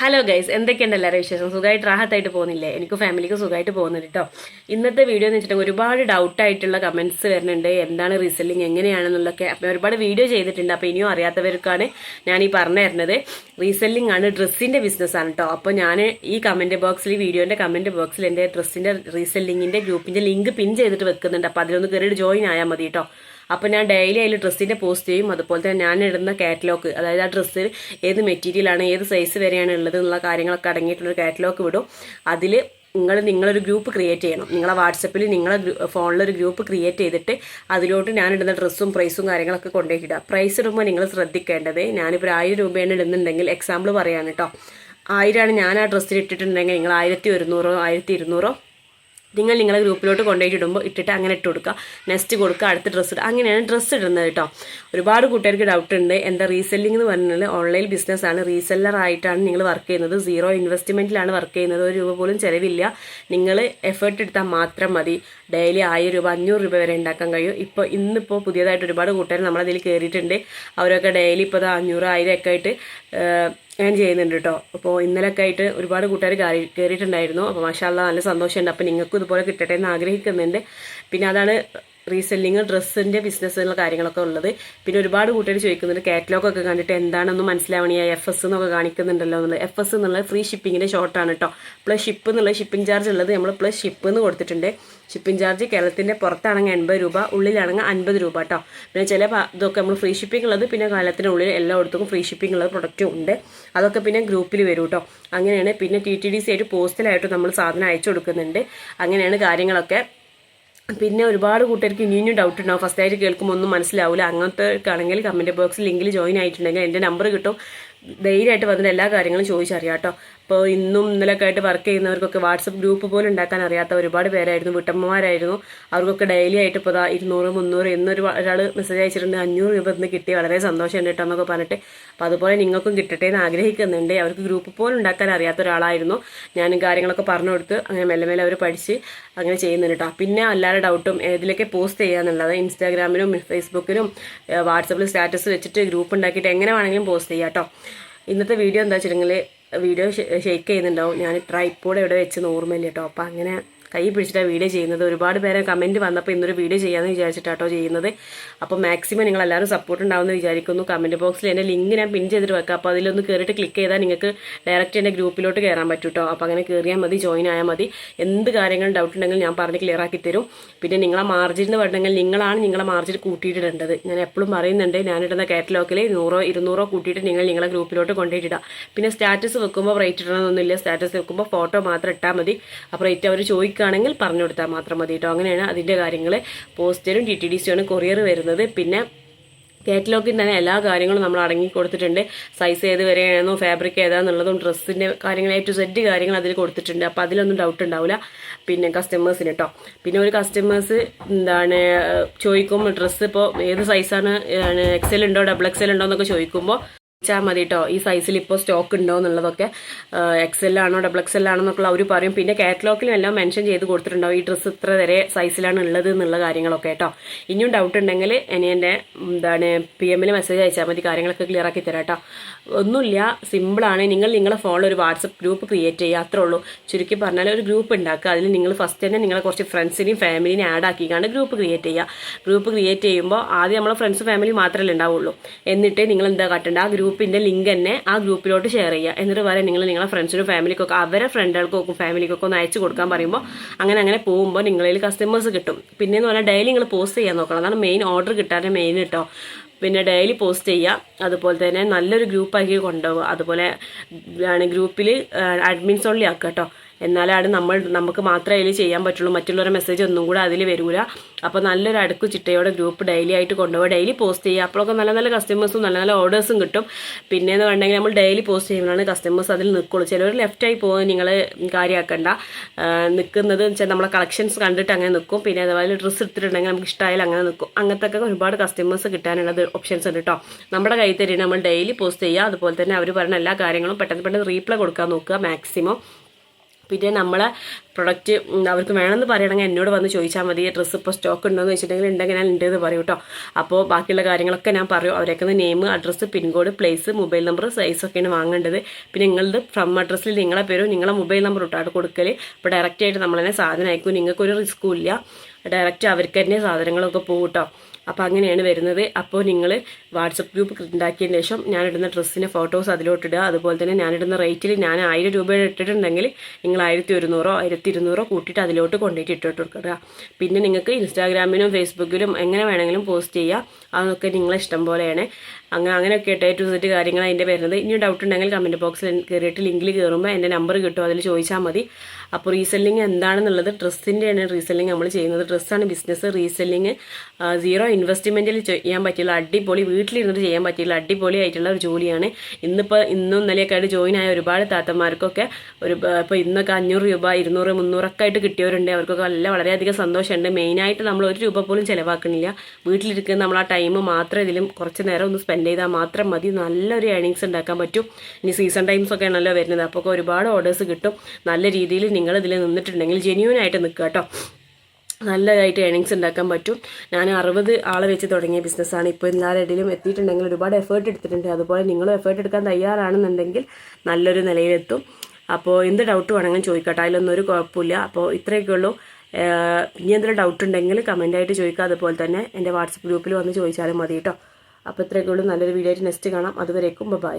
Hello guys എന്തൊക്കെയുണ്ട് എല്ലാവരും വിശേഷം? സുഖമായിട്ട് റാഹത്തായിട്ട് പോകുന്നില്ലേ? എനിക്ക് ഫാമിലിക്ക് സുഖമായിട്ട് പോകുന്നുണ്ട് കേട്ടോ ഇന്നത്തെ വീഡിയോ എന്ന് വെച്ചിട്ടുണ്ടെങ്കിൽ ഒരുപാട് ഡൗട്ട് ആയിട്ടുള്ള കമന്റ്സ് വരുന്നുണ്ട്. എന്താണ് റീസെല്ലിംഗ് എങ്ങനെയാണെന്നുള്ളതൊക്കെ അപ്പോൾ ഒരുപാട് വീഡിയോ ചെയ്തിട്ടുണ്ട്. അപ്പോൾ ഇനിയും അറിയാത്തവർക്കാണ് ഞാൻ ഈ പറഞ്ഞു തരുന്നത്. റീസെല്ലിംഗ് ആണ് ഡ്രസ്സിന്റെ ബിസിനസ്സാണ് കേട്ടോ അപ്പോൾ ഞാൻ ഈ കമന്റ് ബോക്സിൽ വീഡിയോന്റെ കമന്റ് ബോക്സിൽ എന്റെ ഡ്രസ്സിന്റെ റീസെല്ലിങ്ങിന്റെ ഗ്രൂപ്പിന്റെ ലിങ്ക് പിൻ ചെയ്തിട്ട് വെക്കുന്നുണ്ട്. അപ്പോൾ അതിലൊന്ന് കയറിയിട്ട് ജോയിൻ ആയാൽ മതി കേട്ടോ അപ്പോൾ ഞാൻ ഡെയിലി അതിൽ ഡ്രസ്സിന്റെ പോസ്റ്റ് ചെയ്യും. അതുപോലെ തന്നെ ഞാൻ ഇടുന്ന കാറ്റലോഗ് അതായത് ആ ഡ്രസ്സിൽ ഏത് മെറ്റീരിയലാണ് ഏത് സൈസ് വരെയാണ് ഉള്ളത് എന്നുള്ള കാര്യങ്ങളൊക്കെ അടങ്ങിയിട്ടുള്ള കാറ്റലോഗ് വിടും അതിൽ നിങ്ങൾ നിങ്ങളൊരു ഗ്രൂപ്പ് ക്രിയേറ്റ് ചെയ്യണം. നിങ്ങളെ വാട്സപ്പിൽ നിങ്ങളെ ഫോണിലൊരു ഗ്രൂപ്പ് ക്രിയേറ്റ് ചെയ്തിട്ട് അതിലോട്ട് ഞാൻ ഇടുന്ന ഡ്രസ്സും പ്രൈസും കാര്യങ്ങളൊക്കെ കൊണ്ടുപോയിട്ടിടുക. പ്രൈസ് ഇടുമ്പോൾ നിങ്ങൾ ശ്രദ്ധിക്കേണ്ടത് ഞാനിപ്പോൾ ആയിരം രൂപയാണ് ഇടുന്നുണ്ടെങ്കിൽ എക്സാമ്പിൾ പറയാണ് കേട്ടോ. ആയിരമാണ് ഞാൻ ആ ഡ്രസ്സിൽ ഇട്ടിട്ടുണ്ടെങ്കിൽ നിങ്ങൾ ആയിരത്തി ഒരുന്നൂറോ ആയിരത്തി ഇരുന്നൂറോ നിങ്ങൾ നിങ്ങളെ ഗ്രൂപ്പിലോട്ട് കൊണ്ടുപോയിട്ട് ഇടുമ്പോൾ ഇട്ടിട്ട് അങ്ങനെ ഇട്ട് കൊടുക്കുക. നെക്സ്റ്റ് കൊടുക്കുക അടുത്ത ഡ്രസ്സ് ഇടുക. അങ്ങനെയാണ് ഡ്രസ്സ് ഇടുന്നത് കേട്ടോ. ഒരുപാട് കൂട്ടുകാർക്ക് ഡൗട്ട് ഉണ്ട്. എന്താ റീസെല്ലിംഗ് എന്ന് പറഞ്ഞാൽ ഓൺലൈൻ ബിസിനസ് ആണ്. റീസെല്ലർ ആയിട്ടാണ് നിങ്ങൾ വർക്ക് ചെയ്യുന്നത്. സീറോ ഇൻവെസ്റ്റ്മെന്റിലാണ് വർക്ക് ചെയ്യുന്നത്. ഒരു രൂപ പോലും ചിലവില്ല. നിങ്ങൾ എഫേർട്ട് എടുത്താൽ മാത്രം മതി. ഡെയിലി ആയിരം രൂപ അഞ്ഞൂറ് രൂപ വരെ ഉണ്ടാക്കാൻ കഴിയും. ഇപ്പോൾ ഇന്നിപ്പോൾ പുതിയതായിട്ട് ഒരുപാട് കൂട്ടുകാർ നമ്മളതിൽ കയറിയിട്ടുണ്ട് അവരൊക്കെ ഡെയിലി ഇപ്പോൾ അഞ്ഞൂറ് ആയിരം ഒക്കെ ആയിട്ട് ഞാൻ ചെയ്യുന്നുണ്ട് കേട്ടോ അപ്പോൾ ഇന്നലെയൊക്കെ ആയിട്ട് ഒരുപാട് കൂട്ടുകാർ കയറി കയറിയിട്ടുണ്ടായിരുന്നു അപ്പോൾ മാഷാല്ല നല്ല സന്തോഷമുണ്ട്. അപ്പോൾ നിങ്ങൾക്കും ഇതുപോലെ കിട്ടട്ടെ എന്ന് ആഗ്രഹിക്കുന്നുണ്ട്. പിന്നെ അതാണ് റീസെല്ലിങ് ഡ്രസ്സിന്റെ ബിസിനസ്സുള്ള കാര്യങ്ങളൊക്കെ ഉള്ളത്. പിന്നെ ഒരുപാട് കൂട്ടുകാർ ചോദിക്കുന്നുണ്ട് കാറ്റലോഗ് ഒക്കെ കണ്ടിട്ട് എന്താണെന്ന് മനസ്സിലാവണി? എഫ് എസ് എന്നൊക്കെ കാണിക്കുന്നുണ്ടല്ലോ എന്നുള്ളത്. എഫ് എസ് എന്നുള്ളത് ഫ്രീ ഷിപ്പിങ്ങിന്റെ ഷോർട്ടാണ് കേട്ടോ പ്ലസ് ഷിപ്പ് എന്നുള്ള ഷിപ്പിംഗ് ചാർജ് ഉള്ളത് നമ്മൾ പ്ലസ് ഷിപ്പ് എന്ന് കൊടുത്തിട്ടുണ്ട്. ഷിപ്പിംഗ് ചാർജ് കേരളത്തിന്റെ പുറത്താണെങ്കിൽ എൺപത് രൂപ ഉള്ളിലാണെങ്കിൽ അൻപത് രൂപ കേട്ടോ പിന്നെ ചില ഇതൊക്കെ നമ്മൾ ഫ്രീ ഷിപ്പിംഗ് ഉള്ളത് പിന്നെ കാലത്തിന്റെ ഉള്ളിൽ എല്ലായിടത്തും ഫ്രീ ഷിപ്പിംഗ് ഉള്ള പ്രൊഡക്റ്റും ഉണ്ട്. അതൊക്കെ പിന്നെ ഗ്രൂപ്പിൽ വരും കേട്ടോ അങ്ങനെയാണ് പിന്നെ ടി ടി ഡി സി ആയിട്ട് പോസ്റ്റലായിട്ട് നമ്മൾ സാധനം അയച്ചു കൊടുക്കുന്നുണ്ട്. അങ്ങനെയാണ് കാര്യങ്ങളൊക്കെ. പിന്നെ ഒരുപാട് കൂട്ടുകാർക്ക് ഇനിയും ഡൗട്ട് ഉണ്ടാവും. ഫസ്റ്റ് ആയിട്ട് കേൾക്കുമ്പോൾ ഒന്നും മനസ്സിലാവില്ല അങ്ങനത്തെ ആണെങ്കിൽ കമന്റ് ബോക്സിൽ ലിങ്കിൽ ജോയിൻ ആയിട്ടുണ്ടെങ്കിൽ എന്റെ നമ്പർ കിട്ടും. ധൈര്യമായിട്ട് വന്നിട്ട് എല്ലാ കാര്യങ്ങളും ചോദിച്ചറിയാം കേട്ടോ. ഇപ്പോൾ ഇന്നും ഇന്നലെയൊക്കെ ആയിട്ട് വർക്ക് ചെയ്യുന്നവർക്കൊക്കെ വാട്സപ്പ് ഗ്രൂപ്പ് പോലും ഉണ്ടാക്കാൻ അറിയാത്ത ഒരുപാട് പേരായിരുന്നു. വീട്ടമ്മമാരായിരുന്നു. അവർക്കൊക്കെ ഡെയിലി ആയിട്ട് ഇപ്പോൾ ഇരുന്നൂറ് മുന്നൂറ് എന്നൊരു ഒരാൾ മെസ്സേജ് അയച്ചിട്ടുണ്ട്. അഞ്ഞൂറ് രൂപ ഇന്ന് കിട്ടി. വളരെ സന്തോഷമുണ്ട് കേട്ടോ എന്നൊക്കെ പറഞ്ഞിട്ട്. അപ്പോൾ അതുപോലെ നിങ്ങൾക്കും കിട്ടട്ടെ എന്ന് ആഗ്രഹിക്കുന്നുണ്ട്. അവർക്ക് ഗ്രൂപ്പ് പോലും ഉണ്ടാക്കാൻ അറിയാത്ത ഒരാളായിരുന്നു. ഞാൻ കാര്യങ്ങളൊക്കെ പറഞ്ഞു കൊടുത്ത് അങ്ങനെ മെല്ലെ മെല്ലെ അവർ പഠിച്ച് അങ്ങനെ ചെയ്യുന്നുണ്ട് കേട്ടോ. പിന്നെ എല്ലാവരുടെ ഡൗട്ടും ഏതിലൊക്കെ പോസ്റ്റ് ചെയ്യാന്നുള്ളത് ഇൻസ്റ്റാഗ്രാമിലും ഫേസ്ബുക്കിലും വാട്സപ്പിലും സ്റ്റാറ്റസ് വെച്ചിട്ട് ഗ്രൂപ്പ് ഉണ്ടാക്കിയിട്ട് എങ്ങനെ വേണമെങ്കിലും പോസ്റ്റ് ചെയ്യാം കേട്ടോ. ഇന്നത്തെ വീഡിയോ എന്താ വെച്ചിട്ടുണ്ടെങ്കിൽ വീഡിയോ ഷേക്ക് ചെയ്യുന്നുണ്ടാവും. ഞാൻ ട്രൈപ്പോഡ് ഇവിടെ വെച്ച് ഓർമ്മയില്ല കേട്ടോ അപ്പോൾ അങ്ങനെ കൈ പിടിച്ചിട്ടാണ് വീഡിയോ ചെയ്യുന്നത്. ഒരുപാട് പേരെ കമന്റ് വന്നപ്പോൾ ഇന്നൊരു വീഡിയോ ചെയ്യാമെന്ന് വിചാരിച്ചിട്ടാട്ടോ ചെയ്യുന്നത്. അപ്പോൾ മാക്സിമം നിങ്ങൾ എല്ലാവരും സപ്പോർട്ട് ഉണ്ടാവുമെന്ന് വിചാരിക്കുന്നു. കമന്റ് ബോക്സിൽ എന്റെ ലിങ്ക് ഞാൻ പിൻ ചെയ്തിട്ട് വെക്കാം. അപ്പോൾ അതിലൊന്ന് കയറിയിട്ട് ക്ലിക്ക് ചെയ്താൽ നിങ്ങൾക്ക് ഡയറക്റ്റ് എന്റെ ഗ്രൂപ്പിലോട്ട് കയറാൻ പറ്റും കേട്ടോ അപ്പോൾ അങ്ങനെ കയറിയാൽ മതി ജോയിൻ ആയാൽ മതി. എന്ത് കാര്യങ്ങളും ഡൗട്ട് ഉണ്ടെങ്കിൽ ഞാൻ പറഞ്ഞ് ക്ലിയർ ആക്കി തരും. പിന്നെ നിങ്ങളെ മാർജിൻ എന്ന് പറഞ്ഞെങ്കിൽ നിങ്ങളാണ് നിങ്ങളെ മാർജിൻ കൂട്ടിയിട്ടിടേണ്ടത്. ഞാൻ എപ്പോഴും പറയുന്നുണ്ട് ഞാനിടുന്ന കാറ്റലോഗിൽ നൂറോ ഇരുന്നൂറോ കൂട്ടിയിട്ട് നിങ്ങൾ നിങ്ങളെ ഗ്രൂപ്പിലോട്ട് കൊണ്ടുപോയിട്ടിടുക പിന്നെ സ്റ്റാറ്റസ് വെക്കുമ്പോൾ റേറ്റ് ഇടണമെന്നൊന്നുമില്ല സ്റ്റാറ്റസ് വെക്കുമ്പോൾ ഫോട്ടോ മാത്രം ഇട്ടാൽ മതി. അപ്പോൾ റേറ്റ് അവർ ചോദിക്കും. ചോദിക്കുകയാണെങ്കിൽ പറഞ്ഞു കൊടുത്താൽ മാത്രം മതി കേട്ടോ. അങ്ങനെയാണ് അതിന്റെ കാര്യങ്ങൾ പോസ്റ്ററും ടി ടി ഡി സിയാണ് കൊറിയർ വരുന്നത്. പിന്നെ കാറ്റലോഗിൽ തന്നെ എല്ലാ കാര്യങ്ങളും നമ്മൾ അടങ്ങി കൊടുത്തിട്ടുണ്ട്. സൈസ് ഏത് വരെയാണെന്നോ ഫാബ്രിക് ഏതാന്നുള്ളതും ഡ്രസ്സിന്റെ കാര്യങ്ങൾ ടു സെറ്റ് കാര്യങ്ങൾ അതിൽ കൊടുത്തിട്ടുണ്ട്. അപ്പോൾ അതിലൊന്നും ഡൗട്ട് ഉണ്ടാവില്ല പിന്നെ കസ്റ്റമേഴ്സിന് കേട്ടോ പിന്നെ ഒരു കസ്റ്റമേഴ്സ് എന്താണ് ചോദിക്കുമ്പോൾ ഡ്രസ്സ് ഇപ്പോൾ ഏത് സൈസാണ് എക്സൽ ഉണ്ടോ ഡബിൾ എക്സൽ ഉണ്ടോ എന്നൊക്കെ ചോദിക്കുമ്പോൾ ചോദിച്ചാൽ മതി കേട്ടോ ഈ സൈസിൽ ഇപ്പോൾ സ്റ്റോക്ക് ഉണ്ടോ എന്നുള്ളതൊക്കെ എക്സൽ ആണോ ഡബിൾ എക്സൽ ആണോ എന്നൊക്കെ അവർ പറയും. പിന്നെ കാറ്റലോഗിലും എല്ലാം മെൻഷൻ ചെയ്ത് കൊടുത്തിട്ടുണ്ടാവും. ഈ ഡ്രസ്സ് ഇത്ര വരെ സൈസിലാണ് ഉള്ളത് എന്നുള്ള കാര്യങ്ങളൊക്കെ കേട്ടോ ഇനിയും ഡൗട്ട് ഉണ്ടെങ്കിൽ ഇനി എന്റെ എന്താണ് പി എമ്മിൽ മെസ്സേജ് അയച്ചാൽ മതി. കാര്യങ്ങളൊക്കെ ക്ലിയർ ആക്കി തരാം കേട്ടോ ഒന്നുമില്ല. സിമ്പിളാണ് നിങ്ങൾ നിങ്ങളുടെ ഫോണിൽ ഒരു വാട്സപ്പ് ഗ്രൂപ്പ് ക്രിയേറ്റ് ചെയ്യുക. അത്രേ ഉള്ളൂ. ചുരുക്കി പറഞ്ഞാൽ ഒരു ഗ്രൂപ്പ് ഉണ്ടാക്കുക. അതിൽ നിങ്ങൾ ഫസ്റ്റ് തന്നെ നിങ്ങളെ കുറച്ച് ഫ്രണ്ട്സിനെയും ഫാമിലിനെയും ആഡ് ആക്കിക്കാണ്ട് ഗ്രൂപ്പ് ക്രിയേറ്റ് ചെയ്യുക. ഗ്രൂപ്പ് ക്രിയേറ്റ് ചെയ്യുമ്പോൾ ആദ്യം നമ്മളെ ഫ്രണ്ട്സ് ഫാമിലി മാത്രമല്ലേ ഉണ്ടാവുള്ളൂ. എന്നിട്ട് നിങ്ങൾ എന്താ കാട്ടേണ്ട ആ ഗ്രൂപ്പിന്റെ ലിങ്ക് തന്നെ ആ ഗ്രൂപ്പിലോട്ട് ഷെയർ ചെയ്യുക. എന്നിട്ട് വരെ നിങ്ങൾ നിങ്ങളുടെ ഫ്രണ്ട്സിനും ഫാമിലിക്കൊക്കെ അവരെ ഫ്രണ്ടുകൾക്കൊക്കെ ഫാമിലിക്കൊക്കെ ഒന്ന് അയച്ചു കൊടുക്കാൻ പറയുമ്പോൾ അങ്ങനെ അങ്ങനെ പോകുമ്പോൾ നിങ്ങളിൽ കസ്റ്റമേഴ്സ് കിട്ടും. പിന്നെ എന്ന് പറഞ്ഞാൽ ഡെയിലി നിങ്ങൾ പോസ്റ്റ് ചെയ്യാൻ നോക്കണം. അതാണ് മെയിൻ ഓർഡർ കിട്ടാൻ മെയിൻ കേട്ടോ പിന്നെ ഡെയിലി പോസ്റ്റ് ചെയ്യുക. അതുപോലെ തന്നെ നല്ലൊരു ഗ്രൂപ്പാക്കി കൊണ്ടുപോകുക അതുപോലെ ഗ്രൂപ്പിൽ അഡ്മിൻസ് ഓൺലി ആക്കുക കേട്ടോ എന്നാലാണ് നമ്മൾ നമുക്ക് മാത്രമേ അതിൽ ചെയ്യാൻ പറ്റുള്ളൂ. മറ്റുള്ളവരുടെ മെസ്സേജ് ഒന്നും കൂടെ അതിൽ വരില്ല അപ്പോൾ നല്ലൊരു അടുക്കു ചിട്ടയോടെ ഗ്രൂപ്പ് ഡെയിലി ആയിട്ട് കൊണ്ടുപോകുക ഡെയിലി പോസ്റ്റ് ചെയ്യുക. അപ്പോഴൊക്കെ നല്ല നല്ല കസ്റ്റമേഴ്സും നല്ല നല്ല ഓർഡേഴ്സും കിട്ടും. പിന്നെ എന്ന് പറഞ്ഞെങ്കിൽ നമ്മൾ ഡെയിലി പോസ്റ്റ് ചെയ്യുമ്പോഴാണ് കസ്റ്റമേഴ്സ് അതിൽ നിൽക്കുള്ളൂ ചിലവർ ലെഫ്റ്റായി പോകുന്നത് നിങ്ങൾ കാര്യമാക്കണ്ട നിൽക്കുന്നത് വെച്ചാൽ നമ്മളെ കളക്ഷൻസ് കണ്ടിട്ട് അങ്ങനെ നിൽക്കും പിന്നെ അതുപോലെ ഡ്രസ്സ് എടുത്തിട്ടുണ്ടെങ്കിൽ നമുക്ക് ഇഷ്ടമായാലും അങ്ങനെ നിൽക്കും അങ്ങനത്തെ ഒക്കെ ഒരുപാട് കസ്റ്റമേഴ്സ് കിട്ടാനുള്ളത് ഓപ്ഷൻസ് ഉണ്ട് കേട്ടോ നമ്മുടെ കയ്യിൽ തരുന്ന നമ്മൾ ഡെയിലി പോസ്റ്റ് ചെയ്യുക. അതുപോലെ തന്നെ അവർ പറയുന്ന എല്ലാ കാര്യങ്ങളും പെട്ടെന്ന് പെട്ടെന്ന് റീപ്ലൈ കൊടുക്കാൻ നോക്കുക മാക്സിമം പിന്നെ നമ്മളെ പ്രൊഡക്റ്റ് അവർക്ക് വേണമെന്ന് പറയണമെങ്കിൽ എന്നോട് വന്ന് ചോദിച്ചാൽ മതി ഡ്രസ്സ് ഇപ്പോൾ സ്റ്റോക്ക് ഉണ്ടോ എന്ന് വെച്ചിട്ടുണ്ടെങ്കിൽ ഉണ്ടെങ്കിൽ ഞാൻ പറയും കേട്ടോ അപ്പോൾ ബാക്കിയുള്ള കാര്യങ്ങളൊക്കെ ഞാൻ പറയും. അവരൊക്കെ name address pincode place mobile number സൈസൊക്കെയാണ് വാങ്ങേണ്ടത്. പിന്നെ നിങ്ങളത് ഫ്രം അഡ്രസ്സിൽ നിങ്ങളെ പേരും നിങ്ങളെ മൊബൈൽ നമ്പർ ഇട്ടാണ് കൊടുക്കൽ അപ്പോൾ ഡയറക്റ്റായിട്ട് തന്നെ സാധനം അയക്കും. നിങ്ങൾക്കൊരു റിസ്ക്കും ഇല്ല. ഡയറക്റ്റ് അവർക്ക് തന്നെ സാധനങ്ങളൊക്കെ പോകും കേട്ടോ അപ്പോൾ അങ്ങനെയാണ് വരുന്നത്. അപ്പോൾ നിങ്ങൾ വാട്സപ്പ് ഗ്രൂപ്പ് ഉണ്ടാക്കിയതിന് ശേഷം ഞാനിടുന്ന ഡ്രസ്സിന്റെ ഫോട്ടോസ് അതിലോട്ടിടുക. അതുപോലെ തന്നെ ഞാനിടുന്ന റേറ്റിൽ ഞാൻ ആയിരം രൂപയുടെ ഇട്ടിട്ടുണ്ടെങ്കിൽ നിങ്ങൾ ആയിരത്തി ഒരുന്നൂറോ ആയിരത്തി ഇരുന്നൂറോ കൂട്ടിയിട്ട് അതിലോട്ട് കൊണ്ടുപോയിട്ട് ഇട്ടിട്ട് കൊടുക്കുക. പിന്നെ നിങ്ങൾക്ക് ഇൻസ്റ്റാഗ്രാമിലും ഫേസ്ബുക്കിലും എങ്ങനെ വേണമെങ്കിലും പോസ്റ്റ് ചെയ്യുക അതൊക്കെ നിങ്ങളെ ഇഷ്ടം പോലെയാണ്. അങ്ങനെ അങ്ങനെയൊക്കെ ആയിട്ട് ടു സെറ്റ് കാര്യങ്ങളാണ് അതിന്റെ വരുന്നത്. ഇനി ഡൗട്ട് ഉണ്ടെങ്കിൽ കമന്റ് ബോക്സിൽ കയറിയിട്ട് ലിങ്കിൽ കയറുമ്പോൾ എന്റെ നമ്പർ കിട്ടും. അതിൽ ചോദിച്ചാൽ മതി. അപ്പോൾ റീസെല്ലിങ് എന്താണെന്നുള്ളത് ഡ്രസ്സിന്റെയാണ് റീസെല്ലിങ് നമ്മൾ ചെയ്യുന്നത്. ഡ്രസ്സാണ് ബിസിനസ് റീസെല്ലിങ് സീറോ ഇൻവെസ്റ്റ്മെന്റിൽ ചെയ്യാൻ പറ്റിയുള്ള അടിപൊളി. വീട്ടിലിരുന്നിട്ട് ചെയ്യാൻ പറ്റിയുള്ള അടിപൊളി ആയിട്ടുള്ള ഒരു ജോലിയാണ്. ഇന്നിപ്പോൾ ഇന്നും ഇന്നലെയൊക്കെ ആയിട്ട് ജോയിൻ ആയ ഒരുപാട് താത്തമാർക്കൊക്കെ ഒരു ഇപ്പോൾ ഇന്നൊക്കെ അഞ്ഞൂറ് രൂപ ഇരുന്നൂറ് മുന്നൂറൊക്കെ ആയിട്ട് കിട്ടിയവരുണ്ട്. അവർക്കൊക്കെ നല്ല വളരെയധികം സന്തോഷമുണ്ട്. മെയിനായിട്ട് നമ്മൾ ഒരു രൂപ പോലും ചിലവാക്കണില്ല. വീട്ടിലിരിക്കുന്ന നമ്മൾ ആ ടൈം മാത്രം ഇതിലും കുറച്ച് നേരം ഒന്ന് സ്പെൻഡ് ചെയ്താൽ മാത്രം മതി. നല്ലൊരു ഏണിങ്സ് ഉണ്ടാക്കാൻ പറ്റും. ഇനി സീസൺ ടൈംസ് ഒക്കെ ആണല്ലോ വരുന്നത്. അപ്പോൾ ഒരുപാട് ഓർഡേഴ്സ് കിട്ടും. നല്ല രീതിയിൽ നിങ്ങൾ ഇതിൽ നിന്നിട്ടുണ്ടെങ്കിൽ ജെന്യൂൻ ആയിട്ട് നിൽക്കുക കേട്ടോ. നല്ലതായിട്ട് ഏണിങ്സ് ഉണ്ടാക്കാൻ പറ്റും. ഞാൻ അറുപത് ആളെ വെച്ച് തുടങ്ങിയ ബിസിനസ്സാണ് ഇപ്പോൾ എല്ലാവരുടെയും എത്തിയിട്ടുണ്ടെങ്കിൽ ഒരുപാട് എഫേർട്ട് എടുത്തിട്ടുണ്ട്. അതുപോലെ നിങ്ങളും എഫേർട്ട് എടുക്കാൻ തയ്യാറാണെന്നുണ്ടെങ്കിൽ നല്ലൊരു നിലയിലെത്തും. അപ്പോൾ എന്ത് ഡൗട്ട് വേണമെങ്കിലും ചോദിക്കട്ടെ. അതിലൊന്നും ഒരു കുഴപ്പമില്ല. അപ്പോൾ ഇത്രയൊക്കെ ഉള്ളൂ. ഇനി എന്തെങ്കിലും ഡൗട്ട് ഉണ്ടെങ്കിൽ കമന്റായിട്ട് ചോദിക്കുക. അതുപോലെ തന്നെ എന്റെ വാട്സപ്പ് ഗ്രൂപ്പിൽ വന്ന് ചോദിച്ചാലും മതി കേട്ടോ. അപ്പോൾ ഇത്രയൊക്കെ ഉള്ളൂ. നല്ലൊരു വീഡിയോ ആയിട്ട് നെക്സ്റ്റ് കാണാം. അതുവരേക്കും ബൈ